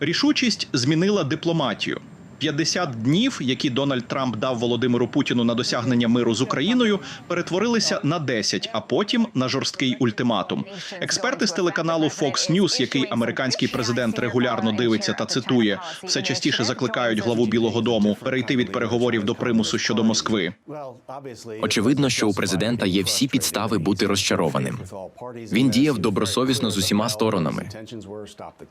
Рішучість змінила дипломатію. 50 днів, які Дональд Трамп дав Володимиру Путіну на досягнення миру з Україною, перетворилися на 10, а потім на жорсткий ультиматум. Експерти з телеканалу Fox News, який американський президент регулярно дивиться та цитує, все частіше закликають главу Білого Дому перейти від переговорів до примусу щодо Москви. Очевидно, що у президента є всі підстави бути розчарованим. Він діяв добросовісно з усіма сторонами.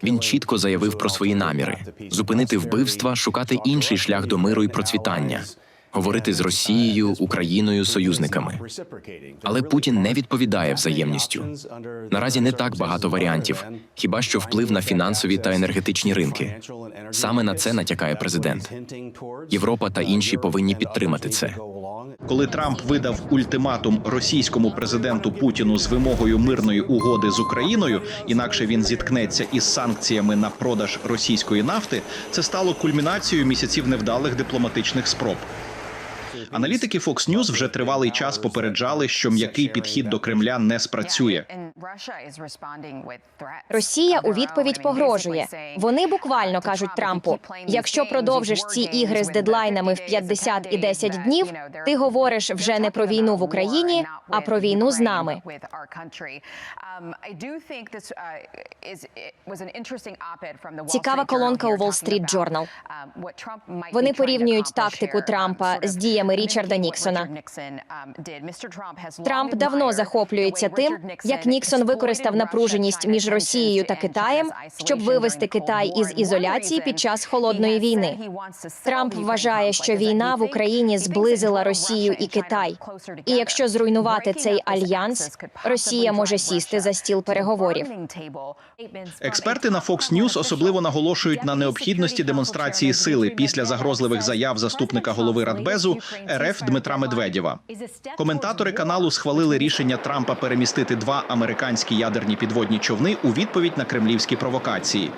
Він чітко заявив про свої наміри: зупинити вбивства, шукати інший шлях до миру і процвітання, говорити з Росією, Україною, союзниками. Але Путін не відповідає взаємністю. Наразі не так багато варіантів, хіба що вплив на фінансові та енергетичні ринки. Саме на це натякає президент. Європа та інші повинні підтримати це. Коли Трамп видав ультиматум російському президенту Путіну з вимогою мирної угоди з Україною, інакше він зіткнеться із санкціями на продаж російської нафти, це стало кульмінацією місяців невдалих дипломатичних спроб. Аналітики Fox News вже тривалий час попереджали, що м'який підхід до Кремля не спрацює. Росія у відповідь погрожує. Вони буквально кажуть Трампу: якщо продовжиш ці ігри з дедлайнами в 50 і 10 днів, ти говориш вже не про війну в Україні, а про війну з нами. Цікава колонка у Wall Street Journal. Вони порівнюють тактику Трампа з діями Річарда Ніксона. Трамп давно захоплюється тим, як Ніксон використав напруженість між Росією та Китаєм, щоб вивести Китай із ізоляції під час холодної війни. Трамп вважає, що війна в Україні зблизила Росію і Китай. І якщо зруйнувати цей альянс, Росія може сісти за стіл переговорів. Експерти на Fox News особливо наголошують на необхідності демонстрації сили після загрозливих заяв заступника голови Радбезу РФ Дмитра Медведєва. Коментатори каналу схвалили рішення Трампа перемістити два американські ядерні підводні човни у відповідь на кремлівські провокації.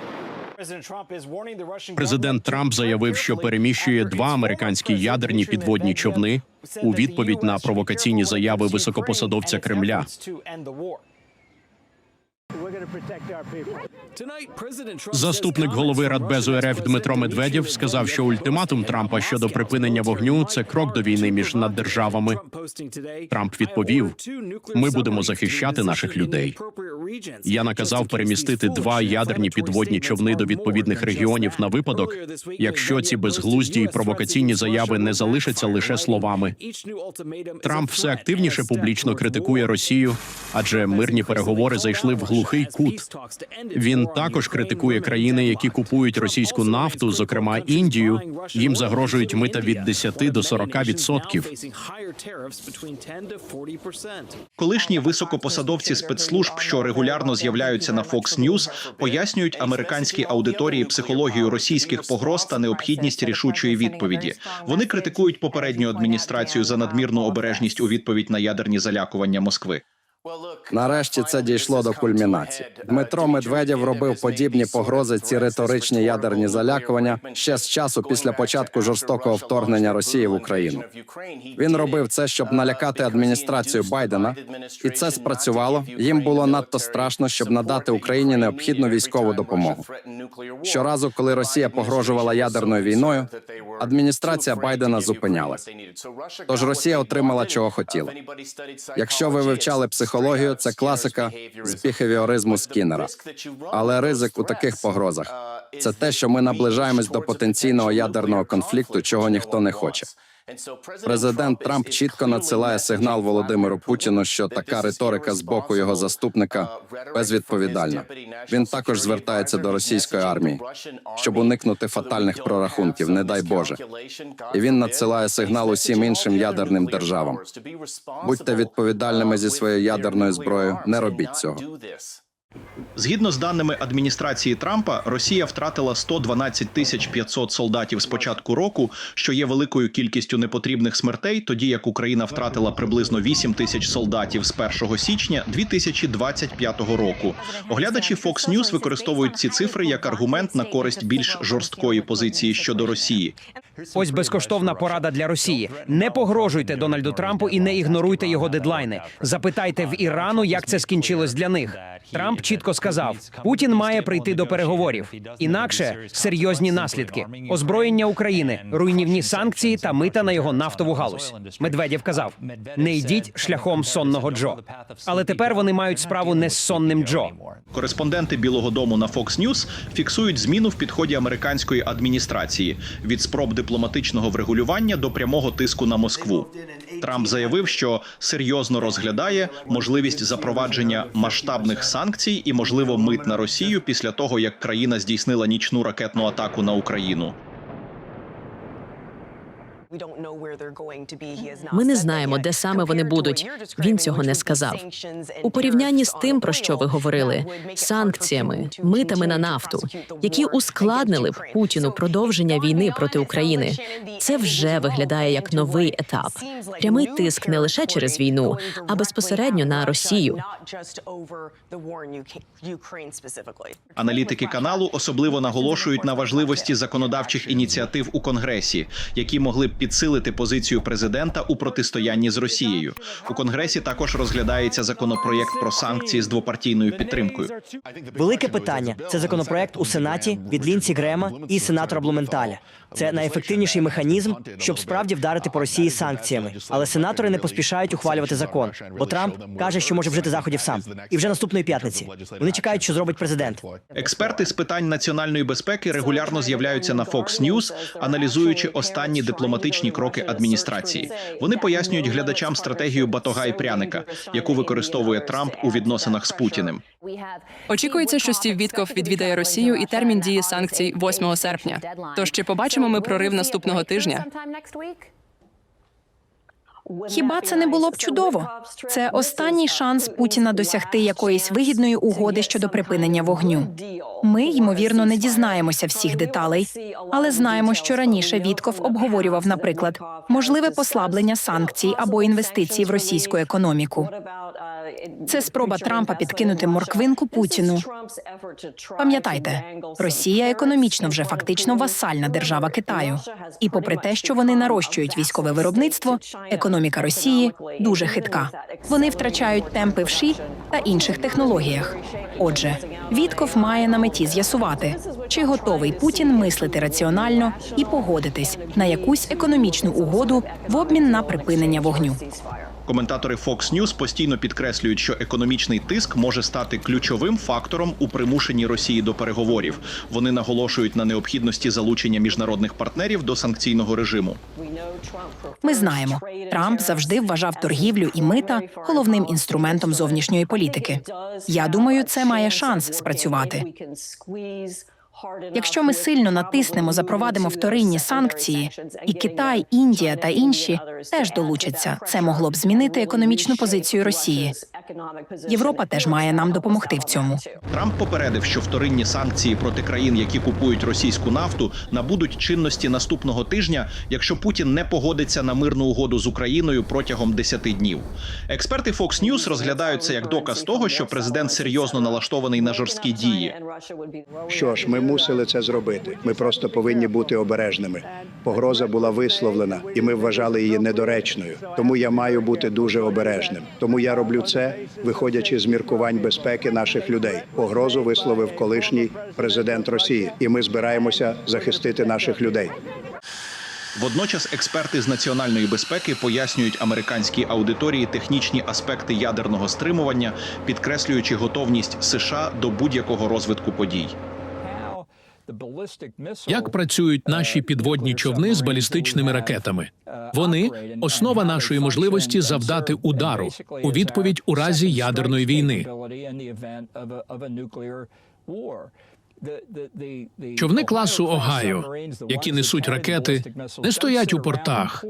Президент Трамп заявив, що переміщує два американські ядерні підводні човни у відповідь на провокаційні заяви високопосадовця Кремля. Заступник голови Радбезу РФ Дмитро Медведєв сказав, що ультиматум Трампа щодо припинення вогню це крок до війни між наддержавами. Трамп відповів: ми будемо захищати наших людей. Я наказав перемістити два ядерні підводні човни до відповідних регіонів на випадок, якщо ці безглузді і провокаційні заяви не залишаться лише словами. Трамп все активніше публічно критикує Росію, адже мирні переговори зайшли в глухий кут. Він також критикує країни, які купують російську нафту, зокрема Індію. Їм загрожують мита від 10 до 40 відсотків. Колишні високопосадовці спецслужб, що регулярно з'являються на Fox News, пояснюють американській аудиторії психологію російських погроз та необхідність рішучої відповіді. Вони критикують попередню адміністрацію за надмірну обережність у відповідь на ядерні залякування Москви. Нарешті це дійшло до кульмінації. Дмитро Медведєв робив подібні погрози, ці риторичні ядерні залякування ще з часу після початку жорстокого вторгнення Росії в Україну. Він робив це, щоб налякати адміністрацію Байдена, і це спрацювало. Їм було надто страшно, щоб надати Україні необхідну військову допомогу. Щоразу, коли Росія погрожувала ядерною війною, адміністрація Байдена зупинялась. Тож Росія отримала чого хотіла. Якщо ви вивчали психологію, це класика з біхевіоризму Скіннера. Але ризик у таких погрозах це те, що ми наближаємось до потенційного ядерного конфлікту, чого ніхто не хоче. Президент Трамп чітко надсилає сигнал Володимиру Путіну, що така риторика з боку його заступника безвідповідальна. Він також звертається до російської армії, щоб уникнути фатальних прорахунків, не дай Боже. І він надсилає сигнал усім іншим ядерним державам. Будьте відповідальними зі своєю ядерною зброєю. Не робіть цього. Згідно з даними адміністрації Трампа, Росія втратила 112 тисяч 500 солдатів з початку року, що є великою кількістю непотрібних смертей, тоді як Україна втратила приблизно 8 тисяч солдатів з 1 січня 2025 року. Оглядачі Fox News використовують ці цифри як аргумент на користь більш жорсткої позиції щодо Росії. Ось безкоштовна порада для Росії. Не погрожуйте Дональду Трампу і не ігноруйте його дедлайни. Запитайте в Ірану, як це скінчилось для них. Трамп чітко чітко сказав: Путін має прийти до переговорів. Інакше серйозні наслідки: озброєння України, руйнівні санкції та мита на його нафтову галузь. Медведєв казав: не йдіть шляхом сонного Джо. Але тепер вони мають справу не з сонним Джо. Кореспонденти Білого Дому на Fox News фіксують зміну в підході американської адміністрації від спроб дипломатичного врегулювання до прямого тиску на Москву. Трамп заявив, що серйозно розглядає можливість запровадження масштабних санкцій і, можливо, мит на Росію після того, як країна здійснила нічну ракетну атаку на Україну. Ми не знаємо, де саме вони будуть. Він цього не сказав. У порівнянні з тим, про що ви говорили, санкціями, митами на нафту, які ускладнили б Путіну продовження війни проти України. Це вже виглядає як новий етап. Прямий тиск не лише через війну, а безпосередньо на Росію. Аналітики каналу особливо наголошують на важливості законодавчих ініціатив у Конгресі, які могли б підсилити позицію президента у протистоянні з Росією. У Конгресі також розглядається законопроєкт про санкції з двопартійною підтримкою. Велике питання це законопроект у Сенаті від Лінсі Грема і сенатора Блументаля. Це найефективніший механізм, щоб справді вдарити по Росії санкціями. Але сенатори не поспішають ухвалювати закон, бо Трамп каже, що може вжити заходів сам. І вже наступної п'ятниці вони чекають, що зробить президент. Експерти з питань національної безпеки регулярно з'являються на Fox News, аналізуючи останні дипломатичні кроки адміністрації. Вони пояснюють глядачам стратегію батога і пряника, яку використовує Трамп у відносинах з Путіним. Очікується, що Стів Вітков відвідає Росію і термін дії санкцій 8 серпня. Тож чи побачимо ми прорив наступного тижня? Хіба це не було б чудово? Це останній шанс Путіна досягти якоїсь вигідної угоди щодо припинення вогню. Ми ймовірно не дізнаємося всіх деталей, але знаємо, що раніше Вітков обговорював, наприклад, можливе послаблення санкцій або інвестицій в російську економіку. Це спроба Трампа підкинути морквинку Путіну. Пам'ятайте, Росія економічно вже фактично васальна держава Китаю. І попри те, що вони нарощують військове виробництво, економіка Росії дуже хитка. Вони втрачають темпи в ШІ та інших технологіях. Отже, Вітков має на меті з'ясувати, чи готовий Путін мислити раціонально і погодитись на якусь економічну угоду в обмін на припинення вогню. Коментатори Fox News постійно підкреслюють, що економічний тиск може стати ключовим фактором у примушенні Росії до переговорів. Вони наголошують на необхідності залучення міжнародних партнерів до санкційного режиму. Ми знаємо, Трамп завжди вважав торгівлю і мита головним інструментом зовнішньої політики. Я думаю, це має шанс спрацювати. Якщо ми сильно натиснемо, запровадимо вторинні санкції, і Китай, Індія та інші теж долучаться. Це могло б змінити економічну позицію Росії. Європа теж має нам допомогти в цьому. Трамп попередив, що вторинні санкції проти країн, які купують російську нафту, набудуть чинності наступного тижня, якщо Путін не погодиться на мирну угоду з Україною протягом 10 днів. Експерти Fox News розглядають це як доказ того, що президент серйозно налаштований на жорсткі дії. Що ж, ми мусили це зробити. Ми просто повинні бути обережними. Погроза була висловлена, і ми вважали її недоречною. Тому я маю бути дуже обережним. Тому я роблю це, виходячи з міркувань безпеки наших людей. Погрозу висловив колишній президент Росії, і ми збираємося захистити наших людей. Водночас експерти з національної безпеки пояснюють американській аудиторії технічні аспекти ядерного стримування, підкреслюючи готовність США до будь-якого розвитку подій. Як працюють наші підводні човни з балістичними ракетами? Вони основа нашої можливості завдати удару у відповідь у разі ядерної війни. Човни класу Огайо, які несуть ракети, не стоять у портах.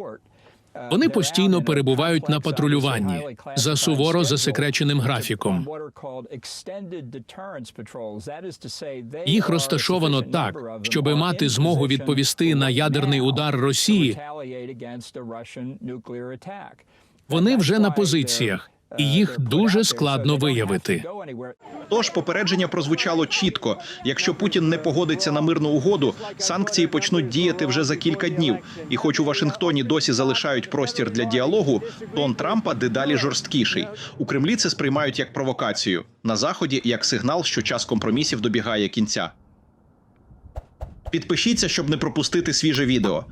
Вони постійно перебувають на патрулюванні за суворо засекреченим графіком. Їх розташовано так, щоби мати змогу відповісти на ядерний удар Росії. Вони вже на позиціях і їх дуже складно виявити. Тож попередження прозвучало чітко: якщо Путін не погодиться на мирну угоду, санкції почнуть діяти вже за кілька днів. І хоч у Вашингтоні досі залишають простір для діалогу, тон Трампа дедалі жорсткіший. У Кремлі це сприймають як провокацію, на заході як сигнал, що час компромісів добігає кінця. Підпишіться, щоб не пропустити свіже відео.